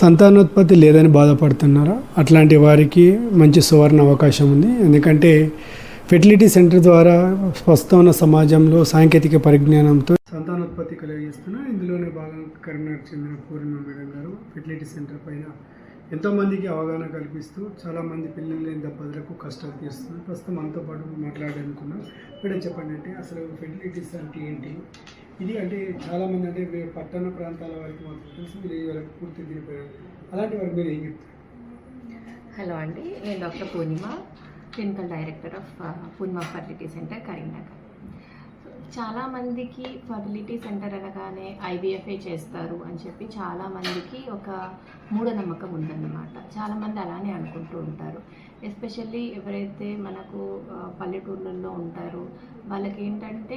సంతానోత్పత్తి లేదని బాధపడుతున్నారా? అట్లాంటి వారికి మంచి సువర్ణ అవకాశం ఉంది. ఎందుకంటే ఫెర్టిలిటీ సెంటర్ ద్వారా ప్రస్తుతం ఉన్న సమాజంలో సాంకేతిక పరిజ్ఞానంతో సంతానోత్పత్తి కలిగిస్తున్న ఇందులోనే భాగంగా కరీంనగర్ చెందిన పూర్ణిమ మేడం గారు ఫెర్టిలిటీ సెంటర్ పైన ఎంతోమందికి అవగాహన కల్పిస్తూ చాలామంది పిల్లలు లేని దంపతులకు కష్టాలు తీస్తున్నారు. ప్రస్తుతం మనతో పాటు మాట్లాడాలనుకున్నాం మేడం చెప్పండి అంటే అసలు ఫెర్టిలిటీస్ అంటే ఏంటి? ఇది అంటే చాలామంది అంటే మీరు పట్టణ ప్రాంతాల వారికి మాత్రం తెలుసు మీరు పూర్తి దీనిపై అలాంటి వారికి మీరు ఏం చెప్తారు? హలో అండి నేను doctor Purnima clinical director of Purnima fertility centre Karimnagar. చాలామందికి ఫర్టిలిటీ సెంటర్ అనగానే ఐవీఎఫ్ఏ చేస్తారు అని చెప్పి చాలామందికి ఒక మూఢనమ్మకం ఉందన్నమాట. చాలామంది అలానే అనుకుంటూ ఉంటారు. ఎస్పెషల్లీ ఎవరైతే మనకు పల్లెటూళ్ళల్లో పల్లెటూర్లలో ఉంటారో వాళ్ళకి ఏంటంటే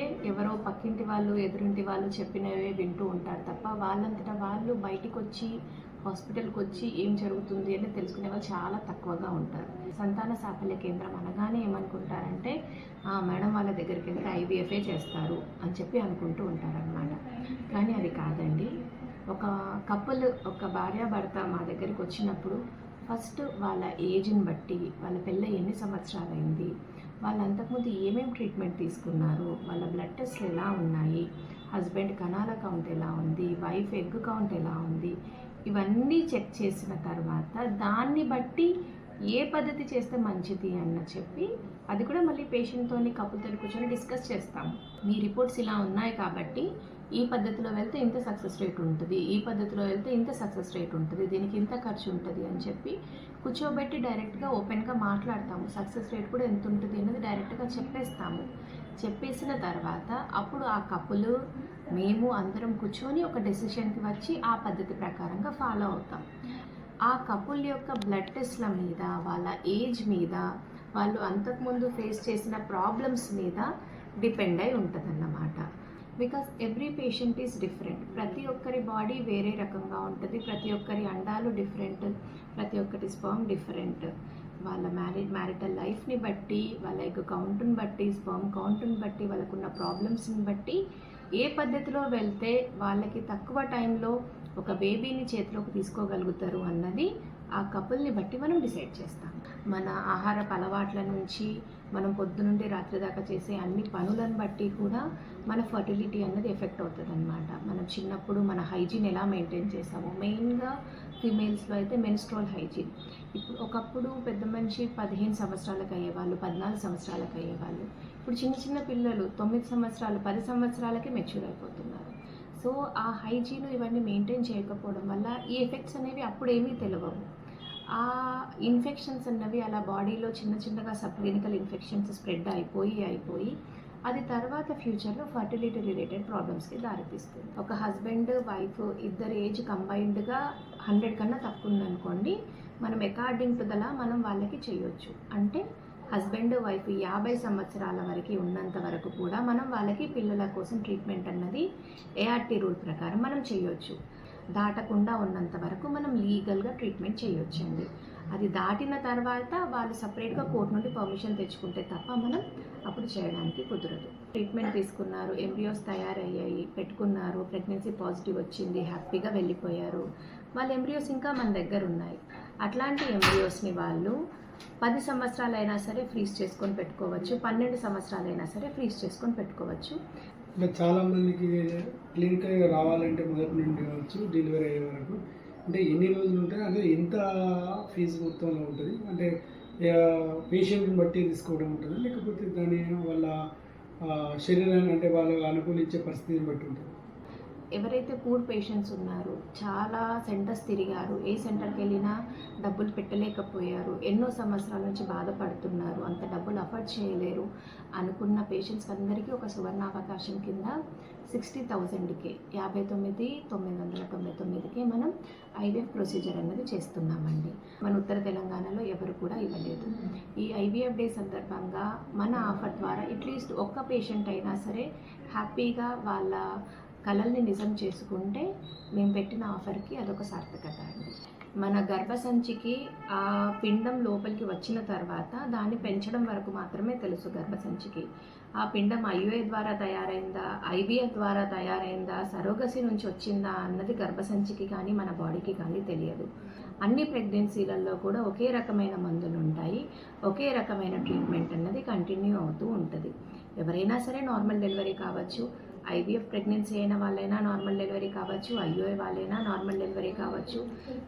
వాళ్ళు ఎదురింటి వాళ్ళు చెప్పినవే వింటూ ఉంటారు తప్ప వాళ్ళంతటా వాళ్ళు బయటికి వచ్చి హాస్పిటల్కి వచ్చి ఏం జరుగుతుంది అని తెలుసుకునే వాళ్ళు చాలా తక్కువగా ఉంటారు. సంతాన సాఫల్య కేంద్రం అనగానే ఏమనుకుంటారంటే "ఆ, మేడం వాళ్ళ దగ్గరికి వెళ్తే ఐవీఎఫ్ఏ చేస్తారు అని చెప్పి అనుకుంటూ ఉంటారనమాట కానీ అది కాదండి. ఒక కపుల్ ఒక భార్య భర్త మా దగ్గరికి వచ్చినప్పుడు ఫస్ట్ వాళ్ళ ఏజ్ని బట్టి వాళ్ళ పిల్ల ఎన్ని సంవత్సరాలైంది వాళ్ళు అంతకుముందు ఏమేమి ట్రీట్మెంట్ తీసుకున్నారు? వాళ్ళ బ్లడ్ టెస్ట్లు ఎలా ఉన్నాయి? హస్బెండ్ కణాల కౌంట్ ఎలా ఉంది? వైఫ్ ఎగ్ కౌంట్ ఎలా ఉంది? ఇవన్నీ చెక్ చేసిన తర్వాత దాన్ని బట్టి ఏ పద్ధతి చేస్తే మంచిది అన్న చెప్పి అది కూడా మళ్ళీ పేషెంట్తోని కపుల్తో కూర్చొని డిస్కస్ చేస్తాము. మీ రిపోర్ట్స్ ఇలా ఉన్నాయి కాబట్టి ఈ పద్ధతిలో వెళ్తే ఇంత సక్సెస్ రేట్ ఉంటుంది ఈ పద్ధతిలో వెళ్తే ఇంత సక్సెస్ రేట్ ఉంటుంది దీనికి ఇంత ఖర్చు ఉంటుంది అని చెప్పి కూర్చోబెట్టి డైరెక్ట్గా ఓపెన్గా మాట్లాడతాము. సక్సెస్ రేట్ కూడా ఎంత ఉంటుంది అనేది డైరెక్ట్గా చెప్పేస్తాము. చెప్పేసిన తర్వాత అప్పుడు ఆ కప్పులు మేము అందరం కూర్చొని ఒక డెసిషన్కి వచ్చి ఆ పద్ధతి ప్రకారంగా ఫాలో అవుతాం. ఆ కపుల్ యొక్క బ్లడ్ టెస్ట్ల మీద వాళ్ళ ఏజ్ మీద వాళ్ళు అంతకుముందు ఫేస్ చేసిన ప్రాబ్లమ్స్ మీద డిపెండ్ అయి ఉంటుందన్నమాట. Because every patient is different ప్రతి ఒక్కరి బాడీ వేరే రకంగా ఉంటుంది. ప్రతి ఒక్కరి అండాలు డిఫరెంట్ ప్రతి ఒక్కరి స్పర్మ్ డిఫరెంట్ వాళ్ళ మ్యారేజ్ మ్యారిటల్ లైఫ్ని బట్టి వాళ్ళ యొక్క కౌంట్ని బట్టి స్పర్మ్ కౌంట్ని బట్టి వాళ్ళకున్న ప్రాబ్లమ్స్ని బట్టి ఏ పద్ధతిలో వెళ్తే వాళ్ళకి తక్కువ టైంలో ఒక బేబీని చేతిలోకి తీసుకోగలుగుతారు అన్నది ఆ కపుల్ని బట్టి మనం డిసైడ్ చేస్తాం. మన ఆహారపు అలవాట్ల నుంచి మనం పొద్దునుండి రాత్రి దాకా చేసే అన్ని పనులను బట్టి కూడా మన ఫర్టిలిటీ అన్నది ఎఫెక్ట్ అవుతుంది అనమాట మనం చిన్నప్పుడు మన హైజీన్ ఎలా మెయింటైన్ చేసాము మెయిన్గా ఫీమేల్స్లో అయితే మెన్స్ట్రోల్ హైజీన్ ఇప్పుడు ఒకప్పుడు పెద్ద మనిషి పదిహేను సంవత్సరాలకు అయ్యేవాళ్ళు పద్నాలుగు సంవత్సరాలకు అయ్యేవాళ్ళు. ఇప్పుడు చిన్న చిన్న పిల్లలు తొమ్మిది సంవత్సరాలు పది సంవత్సరాలకే మెచ్యూర్ అయిపోతున్నారు. సో ఆ హైజీన్ ఇవన్నీ మెయింటైన్ చేయకపోవడం వల్ల ఈ ఎఫెక్ట్స్ అనేవి అప్పుడు ఏమీ తెలియవు ఆ ఇన్ఫెక్షన్స్ అన్నవి అలా బాడీలో చిన్న చిన్నగా సబ్ క్లినికల్ ఇన్ఫెక్షన్స్ స్ప్రెడ్ అయిపోయి అయిపోయి అది తర్వాత ఫ్యూచర్లో ఫర్టిలిటీ రిలేటెడ్ ప్రాబ్లమ్స్కి దారితీస్తుంది. ఒక హస్బెండ్ వైఫ్ ఇద్దరు ఏజ్ కంబైన్డ్గా హండ్రెడ్ కన్నా తక్కువ ఉందనుకోండి మనం అకార్డింగ్ టు దలా మనం వాళ్ళకి చేయొచ్చు. అంటే హస్బెండ్ వైఫ్ యాభై సంవత్సరాల వరకు ఉన్నంత వరకు కూడా మనం వాళ్ళకి పిల్లల కోసం ట్రీట్మెంట్ అన్నది ఏఆర్టీ రూల్ ప్రకారం మనం చేయొచ్చు. దాటకుండా ఉన్నంత వరకు మనం లీగల్గా ట్రీట్మెంట్ చేయొచ్చండి. అది దాటిన తర్వాత వాళ్ళు సపరేట్గా కోర్టు నుండి పర్మిషన్ తెచ్చుకుంటే తప్ప మనం అప్పుడు చేయడానికి కుదరదు. ట్రీట్మెంట్ తీసుకున్నారు ఎంబ్రియోస్ తయారయ్యాయి పెట్టుకున్నారు ప్రెగ్నెన్సీ పాజిటివ్ వచ్చింది హ్యాపీగా వెళ్ళిపోయారు. వాళ్ళ ఎంబ్రియోస్ ఇంకా మన దగ్గర ఉన్నాయి. అట్లాంటి ఎంబ్రియోస్ని వాళ్ళు పది సంవత్సరాలైనా సరే ఫ్రీజ్ చేసుకొని పెట్టుకోవచ్చు పన్నెండు సంవత్సరాలైనా సరే ఫ్రీజ్ చేసుకొని పెట్టుకోవచ్చు. అంటే చాలా మందికి క్లినికల్గా రావాలంటే మొదటి నుండి కావచ్చు డెలివరీ అయ్యే వరకు. అంటే ఎన్ని రోజులు ఉంటాయి? అదే ఎంత ఫీజు మొత్తంలో ఉంటుంది? అంటే పేషెంట్ని బట్టి తీసుకోవడం ఉంటుంది? లేకపోతే దాని వాళ్ళ శరీరాన్ని అంటే వాళ్ళు అనుకూలించే పరిస్థితిని బట్టి ఉంటుంది? ఎవరైతే పూర్ పేషెంట్స్ ఉన్నారో చాలా సెంటర్స్ తిరిగారు. ఏ సెంటర్కి వెళ్ళినా డబ్బులు పెట్టలేకపోయారు. ఎన్నో సంవత్సరాల నుంచి బాధపడుతున్నారు. అంత డబ్బులు అఫోర్డ్ చేయలేరు అనుకున్న పేషెంట్స్ అందరికీ ఒక సువర్ణావకాశం కింద సిక్స్టీ థౌజండ్కే యాభై తొమ్మిది తొమ్మిది వందల తొంభై తొమ్మిదికే మనం ఐవీఎఫ్ ప్రొసీజర్ అనేది చేస్తున్నామండి. మన ఉత్తర తెలంగాణలో ఎవరు కూడా ఇవ్వలేదు. ఈ ఐవీఎఫ్ డే సందర్భంగా మన ఆఫర్ ద్వారా అట్లీస్ట్ ఒక్క పేషెంట్ అయినా సరే హ్యాపీగా వాళ్ళ కళల్ని నిజం చేసుకుంటే మేము పెట్టిన ఆఫర్కి అదొక సార్థకత అండి. మన గర్భసంచికి ఆ పిండం లోపలికి వచ్చిన తర్వాత దాన్ని పెంచడం వరకు మాత్రమే తెలుసు గర్భసంచికి. ఆ పిండం ఐయుఏ ద్వారా తయారైందా ఐవీఎఫ్ ద్వారా తయారైందా సరోగసి నుంచి వచ్చిందా అన్నది గర్భసంచికి కానీ మన బాడీకి కానీ తెలియదు. అన్ని ప్రెగ్నెన్సీలలో కూడా ఒకే రకమైన మందులు ఉంటాయి. ఒకే రకమైన ట్రీట్మెంట్ అన్నది కంటిన్యూ అవుతూ ఉంటుంది. ఎవరైనా సరే నార్మల్ డెలివరీ కావచ్చు. ఐవీఎఫ్ ప్రెగ్నెన్సీ అయిన వాళ్ళైనా నార్మల్ డెలివరీ కావచ్చు ఐఓఏ వాళ్ళైనా నార్మల్ డెలివరీ కావచ్చు.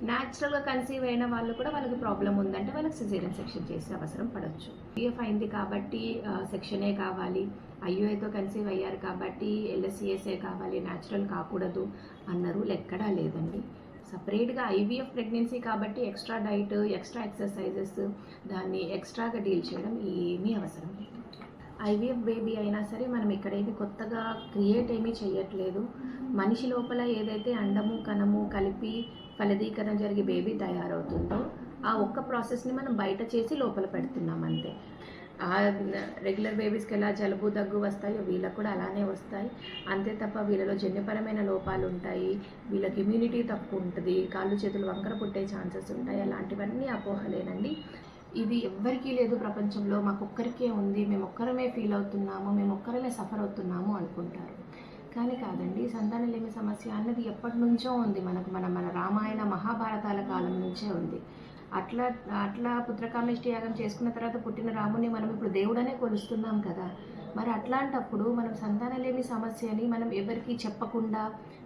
న్యాచురల్గా కన్సీవ్ అయిన వాళ్ళు కూడా వాళ్ళకి ప్రాబ్లం ఉందంటే వాళ్ళకి సిజేరియన్ సెక్షన్ చేసే అవసరం పడవచ్చు ఐవీఎఫ్ అయింది కాబట్టి సెక్షనే కావాలి ఐఓఏతో కన్సీవ్ అయ్యారు కాబట్టి ఎల్ఎస్సిఎస్ఏ కావాలి న్యాచురల్ కాకూడదు అన్న రూల్ ఎక్కడా లేదండి సపరేట్గా ఐవీఎఫ్ ప్రెగ్నెన్సీ కాబట్టి ఎక్స్ట్రా డైట్ ఎక్స్ట్రా ఎక్సర్సైజెస్ దాన్ని ఎక్స్ట్రాగా డీల్ చేయడం ఏమీ అవసరం లేదు. ఐవీఎఫ్ బేబీ అయినా సరే మనం ఇక్కడ ఏమి కొత్తగా క్రియేట్ ఏమీ చేయట్లేదు మనిషి లోపల ఏదైతే అండము కణము కలిపి ఫలదీకరణ జరిగి బేబీ తయారవుతుందో ఆ ఒక్క ప్రాసెస్ని మనం బయట చేసి లోపల పెడుతున్నాం అంతే. ఆ రెగ్యులర్ బేబీస్కి ఎలా జలుబు దగ్గు వస్తాయో వీళ్ళకు కూడా అలానే వస్తాయి. అంతే తప్ప వీళ్ళలో జన్యుపరమైన లోపాలు ఉంటాయి వీళ్ళకి ఇమ్యూనిటీ తక్కువ ఉంటుంది కాళ్ళు చేతులు వంకర పుట్టే ఛాన్సెస్ ఉంటాయి అలాంటివన్నీ అపోహలేనండి. ఇది ఎవ్వరికీ లేదు ప్రపంచంలో మాకు ఒక్కరికే ఉంది మేము ఒక్కరమే ఫీల్ అవుతున్నాము మేము ఒక్కరమే సఫర్ అవుతున్నాము అనుకుంటారు. కానీ కాదండి సంతానలేమి సమస్య అన్నది ఎప్పటి నుంచో ఉంది మనకు మన మన రామాయణ మహాభారతాల కాలం నుంచే ఉంది. అట్లా అట్లా పుత్రకామేష్టి యాగం చేసుకున్న తర్వాత పుట్టిన రాముని మనం ఇప్పుడు దేవుడనే కొలుస్తున్నాం కదా. మరి అట్లాంటప్పుడు మనం సంతానలేమి సమస్యని మనం ఎవరికి చెప్పకుండా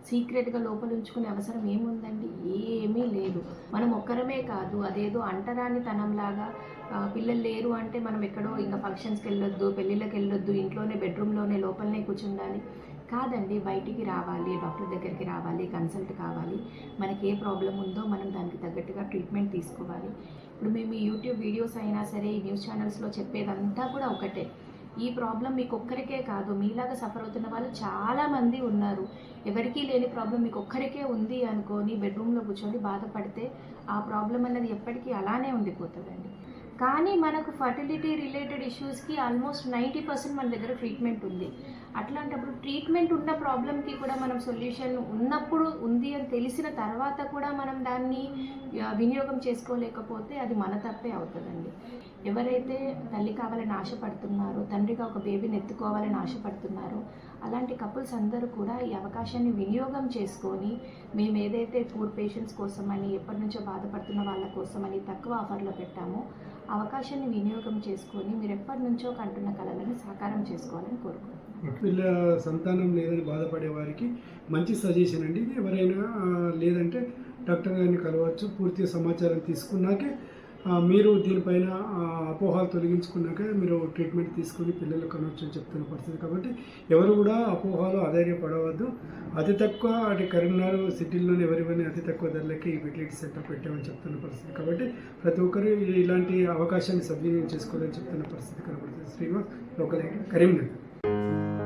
సీక్రెట్గా లోపల ఉంచుకునే అవసరం ఏముందండి? ఏమీ లేదు. మనం ఒక్కరమే కాదు అదేదో అంటరాని తనంలాగా పిల్లలు లేరు అంటే మనం ఎక్కడో ఇంకా ఫంక్షన్స్కి వెళ్ళొద్దు పెళ్ళిళ్ళకి వెళ్ళొద్దు ఇంట్లోనే బెడ్రూమ్లోనే లోపలనే కూర్చుండాలి. కాదండి బయటికి రావాలి డాక్టర్ దగ్గరికి రావాలి కన్సల్ట్ కావాలి. మనకి ఏ ప్రాబ్లం ఉందో మనం దానికి తగ్గట్టుగా ట్రీట్మెంట్ తీసుకోవాలి. ఇప్పుడు మేము ఈ యూట్యూబ్ వీడియోస్ అయినా సరే ఈ న్యూస్ ఛానల్స్లో చెప్పేదంతా కూడా ఒకటే. ఈ ప్రాబ్లం మీకు ఒక్కరికే కాదు మీలాగా సఫర్ అవుతున్న వాళ్ళు చాలామంది ఉన్నారు. ఎవరికీ లేని ప్రాబ్లం మీకు ఒక్కరికే ఉంది అనుకోని బెడ్రూమ్లో కూర్చొని బాధపడితే ఆ ప్రాబ్లం అన్నది ఎప్పటికీ అలానే ఉండిపోతుందండి. కానీ మనకు ఫర్టిలిటీ రిలేటెడ్ ఇష్యూస్కి ఆల్మోస్ట్ నైంటీ పర్సెంట్ మన దగ్గర ట్రీట్మెంట్ ఉంది. అట్లాంటప్పుడు ట్రీట్మెంట్ ఉన్న ప్రాబ్లంకి కూడా మనం సొల్యూషన్ ఉన్నప్పుడు ఉంది అని తెలిసిన తర్వాత కూడా మనం దాన్ని వినియోగం చేసుకోలేకపోతే అది మన తప్పే అవుతుందండి. ఎవరైతే తల్లి కావాలని ఆశపడుతున్నారో తండ్రిగా ఒక బేబీని ఎత్తుకోవాలని ఆశపడుతున్నారో అలాంటి కపుల్స్ అందరూ కూడా ఈ అవకాశాన్ని వినియోగం చేసుకొని మేము ఏదైతే పూర్ పేషెంట్స్ కోసమని ఎప్పటి నుంచో బాధపడుతున్న వాళ్ళ కోసమని తక్కువ ఆఫర్లో పెట్టామో ఆ అవకాశాన్ని వినియోగం చేసుకొని మీరు ఎప్పటి నుంచో కంటున్న కళలను సాకారం చేసుకోవాలని కోరుకుంటున్నాను వీళ్ళ సంతానం లేదని బాధపడే వారికి మంచి సజెషన్ అండి. ఇది ఎవరైనా లేదంటే డాక్టర్ గారిని కలవచ్చు పూర్తి సమాచారం తీసుకున్నాకే మీరు దీనిపైన ఆ, అపోహాలు తొలగించుకున్నాక మీరు ట్రీట్మెంట్ తీసుకుని పిల్లలు కనవచ్చు అని చెప్తున్న పరిస్థితి. కాబట్టి ఎవరు కూడా అపోహాలు అధైర్యపడవద్దు. అతి తక్కువ అటు కరీంనగర్ సిటీల్లోనే ఎవరివైనా అతి తక్కువ ధరలకి ఫెసిలిటీ సెంటర్ పెట్టామని చెప్తున్న పరిస్థితి. కాబట్టి ప్రతి ఒక్కరు ఇలాంటి అవకాశాన్ని సద్వినియోగం చేసుకోవాలని చెప్తున్న పరిస్థితి కనబడుతుంది. శ్రీనివాస్ లోకల్ కరీంనగర్. Música